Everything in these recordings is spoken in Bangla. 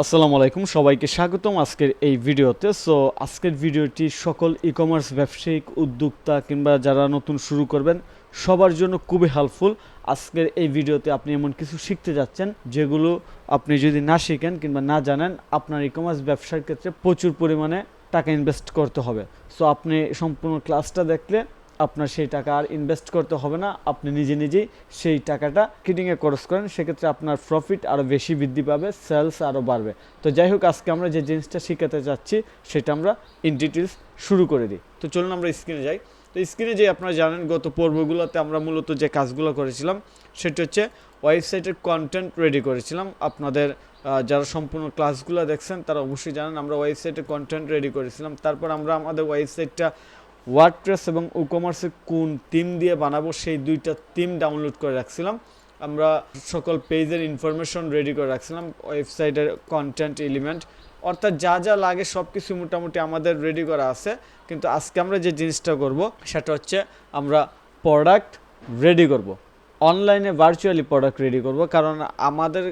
আসসালামু আলাইকুম, সবাইকে স্বাগতম আজকের এই ভিডিওতে। সো আজকের ভিডিওটি সকল ই কমার্স ব্যবসায়িক উদ্যোক্তা কিংবা যারা নতুন শুরু করবেন, সবার জন্য খুবই হেল্পফুল আজকের এই ভিডিওতে আপনি এমন কিছু শিখতে যাচ্ছেন, যেগুলো আপনি যদি না শিখেন কিংবা না জানেন, আপনার ই কমার্স ব্যবসার ক্ষেত্রে প্রচুর পরিমাণে টাকা ইনভেস্ট করতে হবে। সো আপনি সম্পূর্ণ ক্লাসটা দেখলে আপনার সেই টাকা আর ইনভেস্ট করতে হবে না। আপনি নিজে নিজেই সেই টাকাটা কিডিংয়ে খরচ করেন। সেক্ষেত্রে আপনার প্রফিট আরও বেশি বৃদ্ধি পাবে সেলস আরও বাড়বে। তো যাই হোক, আজকে আমরা যে জিনিসটা শিখাতে যাচ্ছি সেটা আমরা ইন ডিটেলস শুরু করে দিই। তো চলুন আমরা স্ক্রিনে যাই। তো স্ক্রিনে যে আপনারা জানেন, গত পর্বগুলোতে আমরা মূলত যে কাজগুলো করেছিলাম, সেটা হচ্ছে ওয়েবসাইটের কন্টেন্ট রেডি করেছিলাম। আপনাদের যারা সম্পূর্ণ ক্লাসগুলো দেখছেন, তারা অবশ্যই জানেন, আমরা ওয়েবসাইটে কন্টেন্ট রেডি করেছিলাম। তারপর আমরা আমাদের ওয়েবসাইটটা ওয়ার্ডপ্রেস এবং উকমার্সে কমার্সে কোন টিম দিয়ে বানাবো, সেই দুইটা টিম ডাউনলোড করে রাখছিলাম। আমরা সকল পেজের ইনফরমেশন রেডি করে রাখছিলাম ওয়েবসাইটের কন্টেন্ট এলিমেন্ট অর্থাৎ যা যা লাগে সব কিছু মোটামুটি আমাদের রেডি করা আছে। কিন্তু আজকে আমরা যে জিনিসটা করব, সেটা হচ্ছে আমরা প্রোডাক্ট রেডি করব। অনলাইনে ভার্চুয়ালি প্রোডাক্ট রেডি করব। কারণ আমাদের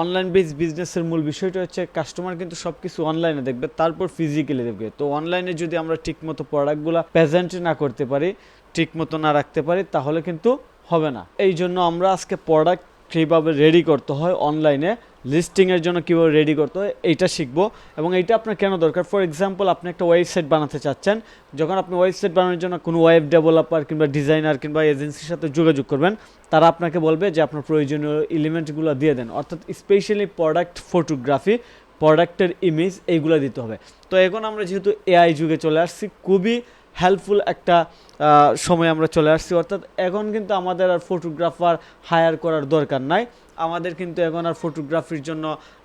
অনলাইন বেস বিজনেসের মূল বিষয়টা হচ্ছে কাস্টমার কিন্তু সব কিছু অনলাইনে দেখবে, তারপর ফিজিক্যালি দেখবে। তো অনলাইনে যদি আমরা ঠিকমতো প্রোডাক্টগুলো প্রেজেন্ট না করতে পারি, ঠিকমতো না রাখতে পারি, তাহলে কিন্তু হবে না। এই জন্য আমরা আজকে প্রোডাক্ট কীভাবে রেডি করতে হয় অনলাইনে লিস্টিংয়ের জন্য কীভাবে রেডি করতে হয়, এইটা শিখব। এবং এইটা আপনার কেন দরকার? ফর এক্সাম্পল আপনি একটা ওয়েবসাইট বানাতে চাচ্ছেন, যখন আপনি ওয়েবসাইট বানানোর জন্য কোনো ওয়েব ডেভেলপার কিংবা ডিজাইনার কিংবা এজেন্সির সাথে যোগাযোগ করবেন, তারা আপনাকে বলবে যে আপনার প্রয়োজনীয় এলিমেন্টগুলো দিয়ে দেন। অর্থাৎ স্পেশালি প্রোডাক্ট ফটোগ্রাফি প্রোডাক্টের ইমেজ এইগুলো দিতে হবে। তো এখন আমরা যেহেতু এআই যুগে চলে আসছি, খুবই হেল্পফুল একটা সময় আমরা চলে আসছি। অর্থাৎ এখন কিন্তু আমাদের আর ফটোগ্রাফার হায়ার করার দরকার নাই। আমাদের কিন্তু এখন আর ফটোগ্রাফির জন্য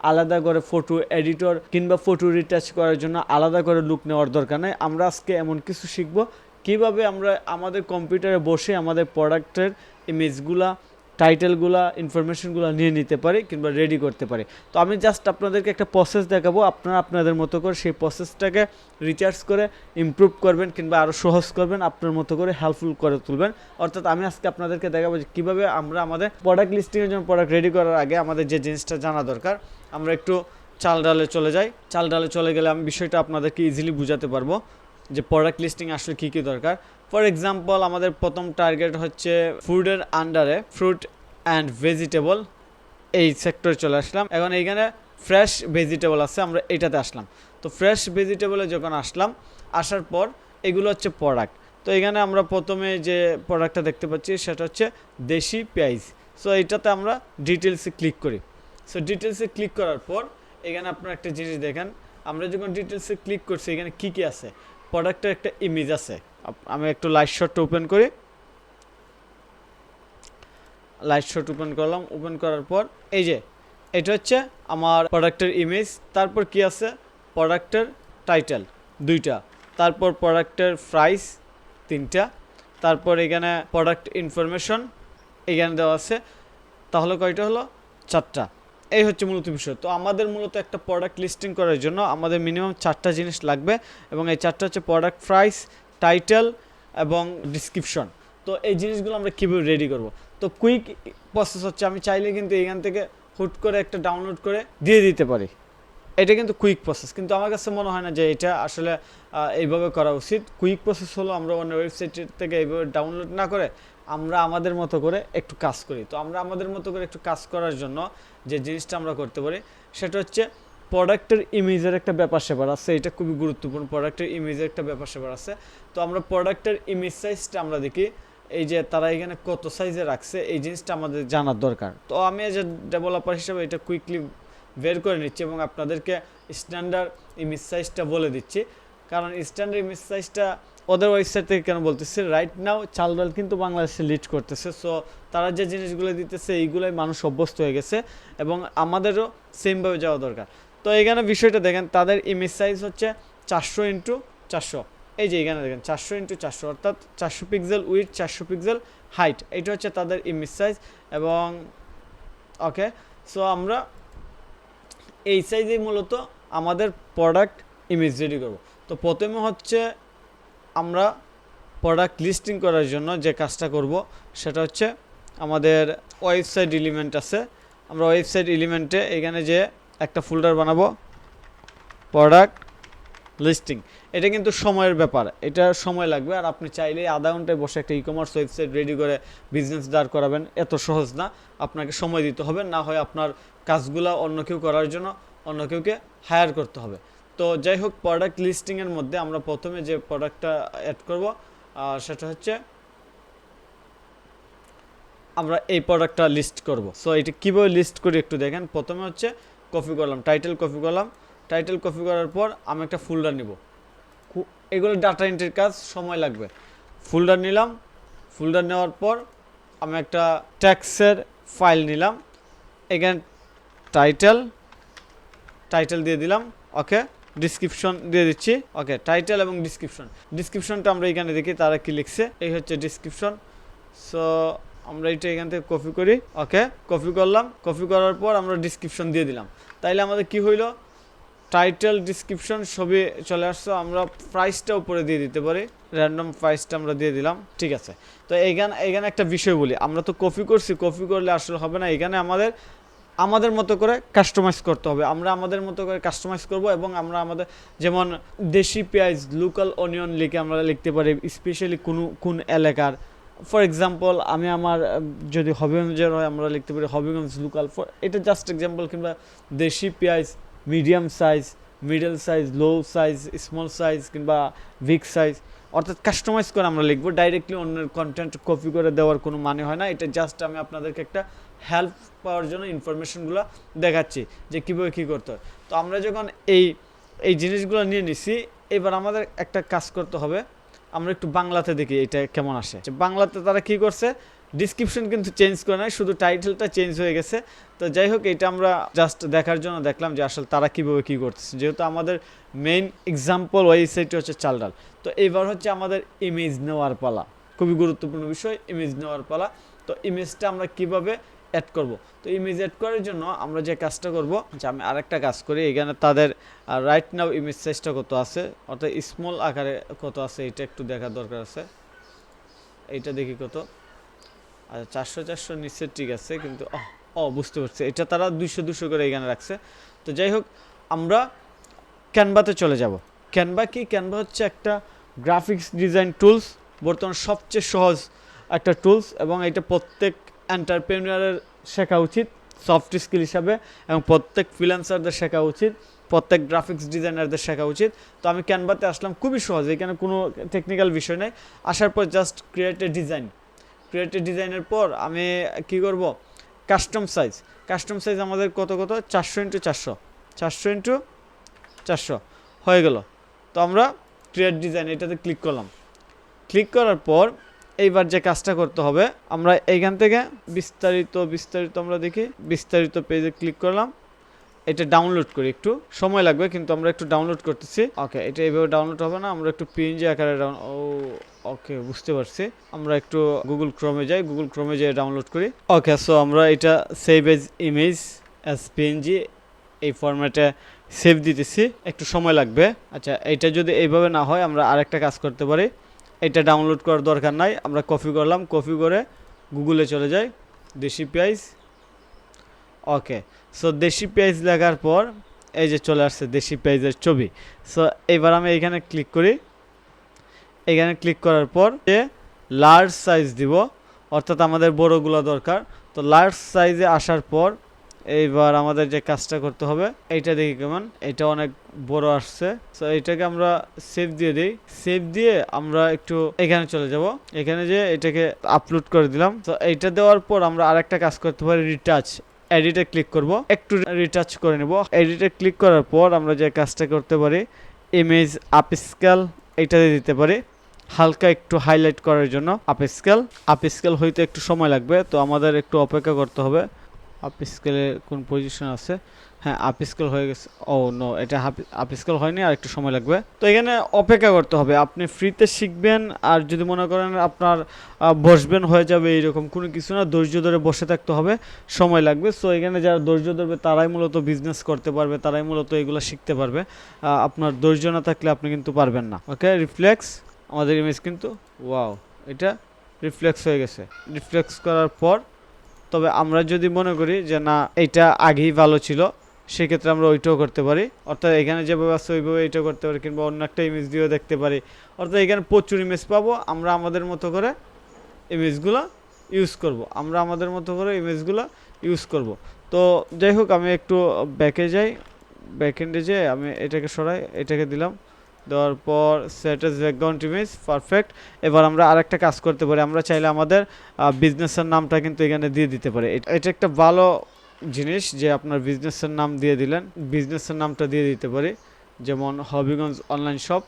আলাদা করে ফটো এডিটর কিংবা ফটো রিটাচ করার জন্য আলাদা করে লুক নেওয়ার দরকার নাই। আমরা আজকে এমন কিছু শিখব। কীভাবে আমরা আমাদের কম্পিউটারে বসে আমাদের প্রোডাক্টের ইমেজগুলা টাইটেলগুলা ইনফরমেশনগুলো নিয়ে নিতে পারি কিংবা রেডি করতে পারি। তো আমি জাস্ট আপনাদেরকে একটা প্রসেস দেখাবো। আপনারা আপনাদের মতো করে সেই প্রসেসটাকে রিচার্জ করে ইমপ্রুভ করবেন কিংবা আরও সহজ করবেন, আপনার মতো করে হেল্পফুল করে তুলবেন। অর্থাৎ আমি আজকে আপনাদেরকে দেখাবো যে কীভাবে আমরা আমাদের প্রোডাক্ট লিস্টিংয়ের জন্য প্রোডাক্ট রেডি করার আগে আমাদের যে জিনিসটা জানা দরকার, আমরা একটু চাল ডালে চলে যাই। চাল ডালে চলে গেলে আমি বিষয়টা আপনাদেরকে ইজিলি বুঝাতে পারব। যে প্রোডাক্ট লিস্টিং আসলে কী কী দরকার? ফর এক্সাম্পল আমাদের প্রথম টার্গেট হচ্ছে ফুডের আন্ডারে ফ্রুট অ্যান্ড ভেজিটেবল এই সেক্টরে চলে আসলাম। এখন এইখানে ফ্রেশ ভেজিটেবল আছে, আমরা এইটাতে আসলাম। তো ফ্রেশ ভেজিটেবলে যখন আসলাম, আসার পর এগুলো হচ্ছে প্রোডাক্ট তো এখানে আমরা প্রথমে যে প্রোডাক্টটা দেখতে পাচ্ছি, সেটা হচ্ছে দেশি পেঁয়াজ। সো এইটাতে আমরা ডিটেলসে ক্লিক করি। সো ডিটেলসে ক্লিক করার পর, এখানে আপনারা একটা জিনিস দেখেন। আমরা যখন ডিটেলসে ক্লিক করছি, এখানে কী কী আছে? প্রোডাক্টের একটা ইমেজ আছে। আমি একটু লাইট শটটা ওপেন করি। লাইট শট ওপেন করলাম ওপেন করার পর এই যে, এটা হচ্ছে আমার প্রোডাক্টের ইমেজ তারপর কি আছে? প্রোডাক্টের টাইটেল দুইটা। তারপর প্রোডাক্টের প্রাইস তিনটা। তারপর এখানে প্রোডাক্ট ইনফরমেশন এখানে দেওয়া আছে। তাহলে কয়টা হলো? চারটা। এই হচ্ছে মূলত বিষয়। তো আমাদের মূলত একটা প্রোডাক্ট লিস্টিং করার জন্য আমাদের মিনিমাম চারটা জিনিস লাগবে এবং এই চারটা হচ্ছে প্রোডাক্ট প্রাইস টাইটেল এবং ডিসক্রিপশন তো এই জিনিসগুলো আমরা কীভাবে রেডি করব? তো কুইক প্রসেস হচ্ছে আমি চাইলে কিন্তু এখান থেকে হুট করে একটা ডাউনলোড করে দিয়ে দিতে পারি। এটা কিন্তু কুইক প্রসেস কিন্তু আমার কাছে মনে হয় না যে এটা আসলে এইভাবে করা উচিত। কুইক প্রসেস হলো আমরা অন্য ওয়েবসাইট থেকে এইভাবে ডাউনলোড না করে আমরা আমাদের মতো করে একটু কাজ করি। তো আমরা আমাদের মতো করে একটু কাজ করার জন্য যে জিনিসটা আমরা করতে পারি, সেটা হচ্ছে প্রোডাক্টের ইমেজের একটা ব্যাপার স্যাপার আছে। এটা খুবই গুরুত্বপূর্ণ। প্রোডাক্টের ইমেজের একটা ব্যাপার স্যাপার আছে। তো আমরা প্রোডাক্টের ইমেজ সাইজটা আমরা দেখি, এই যে তারা এখানে কত সাইজে রাখছে, এই জিনিসটা আমাদের জানার দরকার। তো আমি এজ এ ডেভেলপার হিসেবে এটা কুইকলি বের করে নিচ্ছি এবং আপনাদেরকে স্ট্যান্ডার্ড ইমেজ সাইজটা বলে দিচ্ছি। কারণ স্ট্যান্ডার্ড ইমেজ সাইজটা ওদের ওয়েবসাইট থেকে কেন বলতেছে? রাইট নাও চাল ডাল কিন্তু বাংলাদেশে লিড করতেছে। সো তারা যে জিনিসগুলো দিতেছে, এইগুলোই মানুষ অভ্যস্ত হয়ে গেছে এবং আমাদেরও সেমভাবে যাওয়া দরকার। তো এখানে বিষয়টা দেখেন, তাদের ইমেজ সাইজ হচ্ছে চারশো ইন্টু চারশো। এই যে এখানে দেখেন, চারশো ইন্টু চারশো, অর্থাৎ চারশো পিক্সেল উইথ চারশো পিক্সেল হাইট এটা হচ্ছে তাদের ইমেজ সাইজ এবং ওকে সো আমরা এই সাইজেই মূলত আমাদের প্রোডাক্ট ইমেজ রেডি করব। তো প্রথমে হচ্ছে আমরা প্রোডাক্ট লিস্টিং করার জন্য যে কাজটা করব, সেটা হচ্ছে আমাদের ওয়েবসাইট এলিমেন্ট আছে। আমরা ওয়েবসাইট এলিমেন্টে এখানে যে একটা ফোল্ডার বানাবো প্রোডাক্ট লিস্টিং এটা কিন্তু সময়ের ব্যাপার, এটা সময় লাগবে। আর আপনি চাইলে আধা ঘন্টায় বসে একটা ই কমার্স ওয়েবসাইট রেডি করে বিজনেস দাঁড় করাবেন, এত সহজ না। আপনাকে সময় দিতে হবে, না হয় আপনার কাজগুলো অন্য কেউ করার জন্য অন্য কেউকে হায়ার করতে হবে। তো যাই হোক প্রোডাক্ট লিস্টিংয়ের মধ্যে আমরা প্রথমে যে প্রোডাক্টটা অ্যাড করব সেটা হচ্ছে আমরা এই প্রোডাক্টটা লিস্ট করব। সো এটা কীভাবে লিস্ট করি একটু দেখেন। প্রথমে হচ্ছে কপি করলাম টাইটেল কপি করলাম। টাইটেল কপি করার পর আমি একটা ফোল্ডার নিব। এগুলো ডাটা এন্ট্রির কাজ, সময় লাগবে। ফোল্ডার নিলাম ফোল্ডার নেওয়ার পর আমি একটা ট্যাক্সের ফাইল নিলাম। এখানে টাইটেল টাইটেল দিয়ে দিলাম ওকে ডিসক্রিপশন দিয়ে দিচ্ছি। ওকে টাইটেল এবং ডিসক্রিপশন ডিসক্রিপশনটা আমরা এখানে দেখি, তারা কি লিখছে? এই হচ্ছে ডিসক্রিপশন সো আমরা এটা এখান থেকে কপি করি। ওকে কপি করলাম। কপি করার পর আমরা ডিসক্রিপশন দিয়ে দিলাম। তাইলে আমাদের কি হইল? টাইটেল ডিসক্রিপশন সবই চলে আসছে। আমরা প্রাইসটা উপরে দিয়ে দিতে পারি। র্যান্ডম প্রাইসটা আমরা দিয়ে দিলাম। ঠিক আছে। তো এইখানে এখানে একটা বিষয় বলি। আমরা তো কপি করছি। কপি করলে আসলে হবে না। এখানে আমাদের আমাদের মতো করে কাস্টমাইজ করতে হবে। আমরা আমাদের মতো করে কাস্টমাইজ করব এবং আমরা আমাদের যেমন দেশি পেঁয়াজ লোকাল অনিয়ন লিখে আমরা লিখতে পারি স্পেশালি কোন কোন এলাকার। ফর এক্সাম্পল আমি আমার, যদি হবিগঞ্জের হয় আমরা লিখতে পারি হবিগঞ্জ লোকাল ফর এটা জাস্ট এক্সাম্পল কিংবা দেশি পেঁয়াজ medium size middle size low size small size কিংবা বিগ সাইজ অর্থাৎ কাস্টমাইজ করে আমরা লিখব। ডাইরেক্টলি অন্যের কন্টেন্ট কপি করে দেওয়ার কোনো মানে হয় না। এটা জাস্ট আমি আপনাদেরকে একটা হেল্প পাওয়ার জন্য ইনফরমেশনগুলো দেখাচ্ছি যে কীভাবে কী করতে হয়। তো আমরা যখন এই এই জিনিসগুলো নিয়ে নিছি, এবার আমাদের একটা কাজ করতে হবে। আমরা একটু বাংলাতে দেখি এটা কেমন আসে। বাংলাতে তারা কি করছে ডিসক্রিপশন কিন্তু চেঞ্জ করে নাই, শুধু টাইটেলটা চেঞ্জ হয়ে গেছে। তো যাই হোক, এটা আমরা জাস্ট দেখার জন্য দেখলাম যে আসলে তারা কীভাবে কী করতেছে। যেহেতু আমাদের মেইন এক্সাম্পল ওয়েবসাইটটি হচ্ছে চালডাল। তো এইবার হচ্ছে আমাদের ইমেজ নেওয়ার পালা। খুবই গুরুত্বপূর্ণ বিষয় ইমেজ নেওয়ার পালা। তো ইমেজটা আমরা কীভাবে অ্যাড করব। তো ইমেজ অ্যাড করার জন্য আমরা যে কাজটা করব, যে আমি আরেকটা কাজ করি, এখানে তাদের রাইট নাও ইমেজ সাইজটা কত আছে, অর্থাৎ স্মল আকারে কত আছে, এটা একটু দেখার দরকার আছে। এইটা দেখি কত। আচ্ছা চারশো চারশো নিচে ঠিক আছে, কিন্তু ও, বুঝতে পারছি। এটা তারা দুইশো দুশো করে এখানে রাখছে। তো যাই হোক, আমরা ক্যানভাতে চলে যাব। ক্যানভা কি? ক্যানভা হচ্ছে একটা গ্রাফিক্স ডিজাইন টুলস বর্তমান সবচেয়ে সহজ একটা টুলস এবং এটা প্রত্যেক এন্টারপ্রেনিয়ারের শেখা উচিত সফট স্কিল হিসাবে, এবং প্রত্যেক ফ্রিল্যান্সারদের শেখা উচিত, প্রত্যেক গ্রাফিক্স ডিজাইনারদের শেখা উচিত। তো আমি ক্যানভাতে আসলাম খুবই সহজ, এখানে কোনো টেকনিক্যাল বিষয় নেই। আসার পর just create a design create a ডিজাইনের পর আমি কি করব? কাস্টম সাইজ কাস্টম সাইজ আমাদের কত কত? চারশো ইন্টু চারশো। চারশো ইন্টু চারশো। হয়ে গেল। তো আমরা ক্রিয়েট ডিজাইন এটাতে ক্লিক করলাম। ক্লিক করার পর এইবার যে কাজটা করতে হবে, আমরা এইখান থেকে বিস্তারিত বিস্তারিত আমরা দেখি, বিস্তারিত পেজে ক্লিক করলাম। এটা ডাউনলোড করি একটু। সময় লাগবে, কিন্তু আমরা একটু ডাউনলোড করতেছি। ওকে এটা এইভাবে ডাউনলোড হবে না, আমরা একটু পিএনজি আকারে ডাউন ও ওকে বুঝতে পারছি। আমরা একটু গুগল ক্রোমে যাই গুগল ক্রোমে যেয়ে ডাউনলোড করি। ওকে সো আমরা এটা save as image as PNG এই ফরম্যাটে সেভ দিতেছি। একটু সময় লাগবে। আচ্ছা এটা যদি এইভাবে না হয়, আমরা আরেকটা কাজ করতে পারি। এটা ডাউনলোড করার দরকার নাই। আমরা কপি করলাম কপি করে গুগলে চলে যাই। দেশি পেঁয়াজ। ওকে সো দেশি পেঁয়াজ লেখার পর এই যে চলে আসছে দেশি পেঁয়াজের ছবি। সো এবার আমি এখানে ক্লিক করি। এখানে ক্লিক করার পর যে লার্জ সাইজ দিব। অর্থাৎ আমাদের বড়গুলো দরকার। তো লার্জ সাইজে আসার পর এইবার আমাদের যে কাজটা করতে হবে, এইটা দেখি কেমন। এটা অনেক বড় আসছে। তো এটাকে আমরা সেভ দিয়ে দিই। সেভ দিয়ে আমরা একটু এখানে চলে যাব। এখানে যে এটাকে আপলোড করে দিলাম। তো এইটা দেওয়ার পর আমরা আরেকটা কাজ করতে পারি রিটাচ এডিটে ক্লিক করব। একটু রিটাচ করে নেব। এডিটে ক্লিক করার পর আমরা যে কাজটা করতে পারি ইমেজ আপস্কেল এইটাতে দিতে পারি। হালকা একটু হাইলাইট করার জন্য আপস্কেল আপস্কেল হইতে একটু সময় লাগবে, তো আমাদের একটু অপেক্ষা করতে হবে। আপ স্কেলে কোন পজিশন আছে? হ্যাঁ আপ স্কেল হয়ে গেছে। ও নো এটা আপ স্কেল হয়নি, আর একটু সময় লাগবে। তো এখানে অপেক্ষা করতে হবে, আপনি ফ্রিতে শিখবেন, আর যদি মনে করেন আপনার বসবেন, হয়ে যাবে এইরকম কোনো কিছু না, ধৈর্য ধরে বসে থাকতে হবে, সময় লাগবে। সো এখানে যারা ধৈর্য ধরবে, তারাই মূলত বিজনেস করতে পারবে, তারাই মূলত এগুলো শিখতে পারবে। আপনার ধৈর্য না থাকলে আপনি কিন্তু পারবেন না। ওকে রিফ্লেক্স আমাদের ইমেজ কিন্তু ওয়াও এটা রিফ্লেক্স হয়ে গেছে। রিফ্লেক্স করার পর তবে আমরা যদি মনে করি যে না এটা আগেই ভালো ছিল, সেক্ষেত্রে আমরা ওইটাও করতে পারি। অর্থাৎ এখানে যেভাবে আছে, ওইভাবে এইটাও করতে পারি, কিংবা অন্য একটা ইমেজ দিয়েও দেখতে পারি। অর্থাৎ এখানে প্রচুর ইমেজ পাবো, আমরা আমাদের মতো করে ইমেজগুলো ইউজ করব। আমরা আমাদের মতো করে ইমেজগুলো ইউজ করব। তো যাই হোক, আমি একটু ব্যাকে যাই। ব্যাকএন্ডে যেয়ে আমি এটাকে সরাই, এটাকে দিলাম। দেওয়ার পর set as background image perfect এবার আমরা আরেকটা কাজ করতে পারি। আমরা চাইলে আমাদের বিজনেসের নামটা কিন্তু এখানে দিয়ে দিতে পারি। এটা একটা ভালো জিনিস যে আপনার বিজনেসের নাম দিয়ে দিলেন। বিজনেসের নামটা দিয়ে দিতে পারি। যেমন হবিগঞ্জ অনলাইন শপ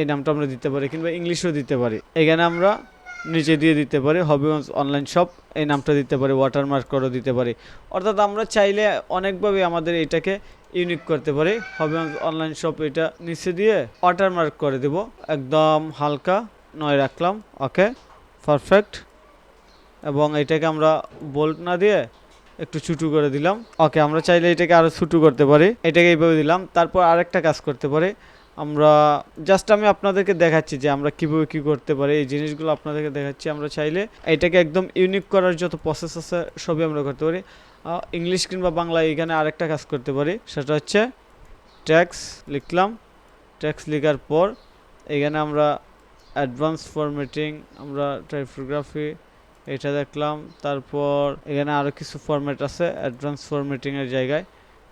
এই নামটা আমরা দিতে পারি, কিংবা ইংলিশও দিতে পারি। এখানে আমরা নিচে দিয়ে দিতে পারি, হবিগঞ্জ অনলাইন শপ এই নামটা দিতে পারি ওয়াটারমার্ক করেও দিতে পারি। অর্থাৎ আমরা চাইলে অনেকভাবে আমাদের এটাকে ইউনিক করতে পারি। হবিগঞ্জ অনলাইন শপ এটা নিচে দিয়ে ওয়াটারমার্ক করে দেব। একদম হালকা নয় রাখলাম ওকে পারফেক্ট এবং এটাকে আমরা বোল্ট না দিয়ে একটু ছুটু করে দিলাম। ওকে আমরা চাইলে এটাকে আরও ছুটু করতে পারি। এটাকে এইভাবে দিলাম। তারপর আরেকটা কাজ করতে পারি। আমরা জাস্ট আমি আপনাদেরকে দেখাচ্ছি যে আমরা কীভাবে কী করতে পারি, এই জিনিসগুলো আপনাদেরকে দেখাচ্ছি। আমরা চাইলে এটাকে একদম ইউনিক করার যত প্রসেস আছে, সবই আমরা করতে পারি। ইংলিশ কিংবা বাংলা এখানে আরেকটা কাজ করতে পারি, সেটা হচ্ছে ট্যাক্স লিখলাম। ট্যাক্স লেখার পর এখানে আমরা অ্যাডভান্স ফরম্যাটিং আমরা টাইপোগ্রাফি এটা দেখলাম। তারপর এখানে আরও কিছু ফরম্যাট আছে অ্যাডভান্স ফরম্যাটিংয়ের জায়গায়।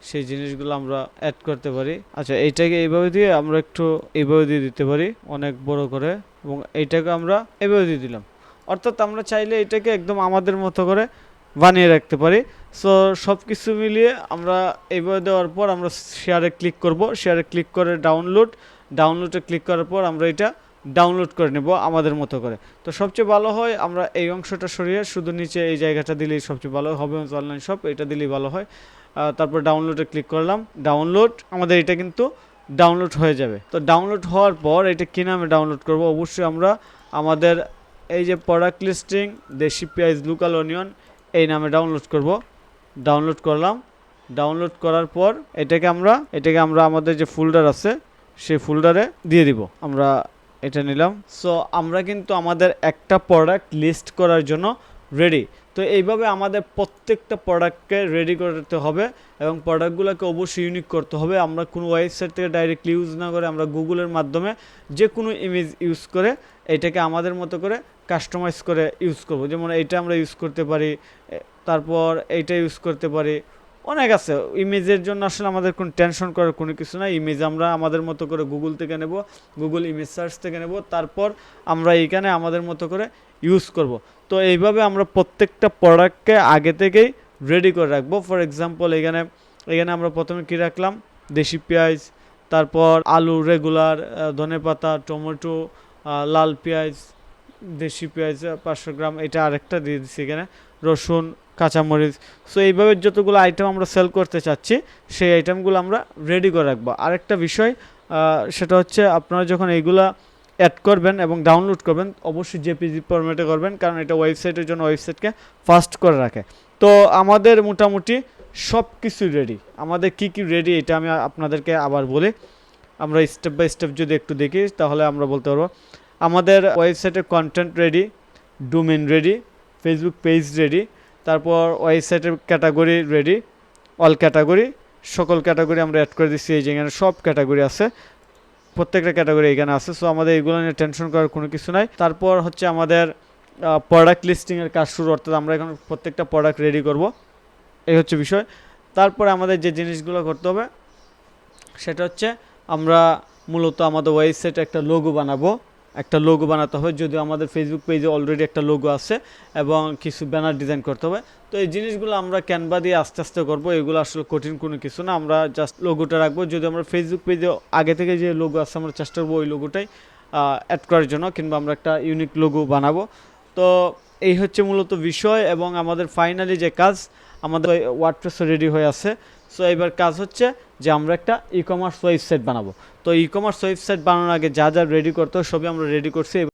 সেই জিনিসগুলো আমরা অ্যাড করতে পারি। আচ্ছা এইটাকে এইভাবে দিয়ে আমরা একটু এইভাবে দিয়ে দিতে পারি, অনেক বড় করে, এবং এইটাকে আমরা এইভাবে দিয়ে দিলাম। অর্থাৎ আমরা চাইলে এটাকে একদম আমাদের মতো করে বানিয়ে রাখতে পারি। সো সব কিছু মিলিয়ে আমরা এইভাবে দেওয়ার পর আমরা শেয়ারে ক্লিক করব। শেয়ারে ক্লিক করে ডাউনলোড ডাউনলোডে ক্লিক করার পর আমরা এটা ডাউনলোড করে নেব আমাদের মতো করে। তো সবচেয়ে ভালো হয় আমরা এই অংশটা সরিয়ে শুধু নিচে এই জায়গাটা দিলেই সবচেয়ে ভালো হবে অনলাইন শপ এটা দিলেই ভালো হয়। তারপর ডাউনলোডে ক্লিক করলাম। ডাউনলোড আমাদের এটা কিন্তু ডাউনলোড হয়ে যাবে। তো ডাউনলোড হওয়ার পর এটা কী নামে ডাউনলোড করব? অবশ্যই আমরা আমাদের এই যে প্রোডাক্ট লিস্টিং দেশি পেঁয়াজ লোকাল অনিয়ন এই নামে ডাউনলোড করব। ডাউনলোড করলাম। ডাউনলোড করার পর এটাকে আমরা এটাকে আমরা আমাদের যে ফোল্ডার আছে, সেই ফোল্ডারে দিয়ে দিব। আমরা এটা নিলাম। সো আমরা কিন্তু আমাদের একটা প্রোডাক্ট লিস্ট করার জন্য রেডি তো এইভাবে আমাদের প্রত্যেকটা প্রোডাক্টকে রেডি করতে হবে এবং প্রোডাক্টগুলোকে অবশ্যই ইউনিক করতে হবে। আমরা কোনো ওয়েবসাইট থেকে ডাইরেক্টলি ইউজ না করে আমরা গুগলের মাধ্যমে যে কোনো ইমেজ ইউজ করে এটাকে আমাদের মতো করে কাস্টমাইজ করে ইউজ করব। যেমন এইটা আমরা ইউজ করতে পারি তারপর এইটা ইউজ করতে পারি অনেক আছে। ইমেজের জন্য আসলে আমাদের কোনো টেনশন করার কোনো কিছু নাই। ইমেজ আমরা আমাদের মতো করে গুগল থেকে নেব গুগল ইমেজ সার্চ থেকে নেব, তারপর আমরা এইখানে আমাদের মতো করে ইউজ করব। তো এইভাবে আমরা প্রত্যেকটা প্রোডাক্টকে আগে থেকেই রেডি করে রাখব। ফর এক্সাম্পল এখানে এখানে আমরা প্রথমে কী রাখলাম? দেশি পেঁয়াজ, তারপর আলু রেগুলার ধনে পাতা, টমেটো লাল পেঁয়াজ, দেশি পেঁয়াজ, পাঁচশো গ্রাম, এটা আরেকটা দিয়ে দিচ্ছি এখানে। রসুন কাঁচামরিচ। সো এইভাবে যতগুলো আইটেম আমরা সেল করতে চাচ্ছি, সেই আইটেমগুলো আমরা রেডি করে রাখব। আরেকটা বিষয় সেটা হচ্ছে আপনারা যখন এইগুলা অ্যাড করবেন এবং ডাউনলোড করবেন, অবশ্যই জেপিজি ফরম্যাটে করবেন, কারণ এটা ওয়েবসাইটের জন্য ওয়েবসাইটকে ফাস্ট করে রাখে। তো, আমাদের মোটামুটি সব কিছু রেডি আমাদের কি কি রেডি এটা আমি আপনাদেরকে আবার বলি। আমরা স্টেপ বাই স্টেপ যদি একটু দেখি, তাহলে আমরা বলতে পারব। আমাদের ওয়েবসাইটের content ready domain ready Facebook page ready তারপর ওয়েবসাইটের ক্যাটাগরি রেডি অল ক্যাটাগরি সকল ক্যাটাগরি আমরা অ্যাড করে দিচ্ছি, এই যে এখানে সব ক্যাটাগরি আছে, প্রত্যেকটা ক্যাটাগরি এখানে আছে সো আমাদের এগুলো নিয়ে টেনশন করার কোনো কিছু নাই। তারপর হচ্ছে আমাদের প্রোডাক্ট লিস্টিংয়ের কাজ শুরু, অর্থাৎ আমরা এখন প্রত্যেকটা প্রোডাক্ট রেডি করব, এই হচ্ছে বিষয়। তারপরে আমাদের যে জিনিসগুলো করতে হবে, সেটা হচ্ছে আমরা মূলত আমাদের ওয়েবসাইটে একটা লোগো বানাবো। একটা লোগো বানাতে হবে, যদিও আমাদের ফেসবুক পেজে অলরেডি একটা লোগো আছে এবং কিছু ব্যানার ডিজাইন করতে হবে। তো এই জিনিসগুলো আমরা ক্যানভা দিয়ে আস্তে আস্তে করব, এগুলো আসলে কঠিন কোনো কিছু না। আমরা জাস্ট লোগোটা রাখব যদি আমরা ফেসবুক পেজে আগে থেকে যে লোগো আছে আমরা চেষ্টা করব ওই লোগোটাই অ্যাড করার জন্য, কিংবা আমরা একটা ইউনিক লোগো বানাবো। তো এই হচ্ছে মূলত বিষয় এবং আমাদের ফাইনালি যে কাজ, আমাদের ওয়ার্ডপ্রেস রেডি হয়ে আছে। সো এবার কাজ হচ্ছে যে আমরা একটা ই কমার্স ওয়েবসাইট বানাবো। তো ই কমার্স ওয়েবসাইট বানানোর আগে যা যা রেডি করতে সবই আমরা রেডি করছি।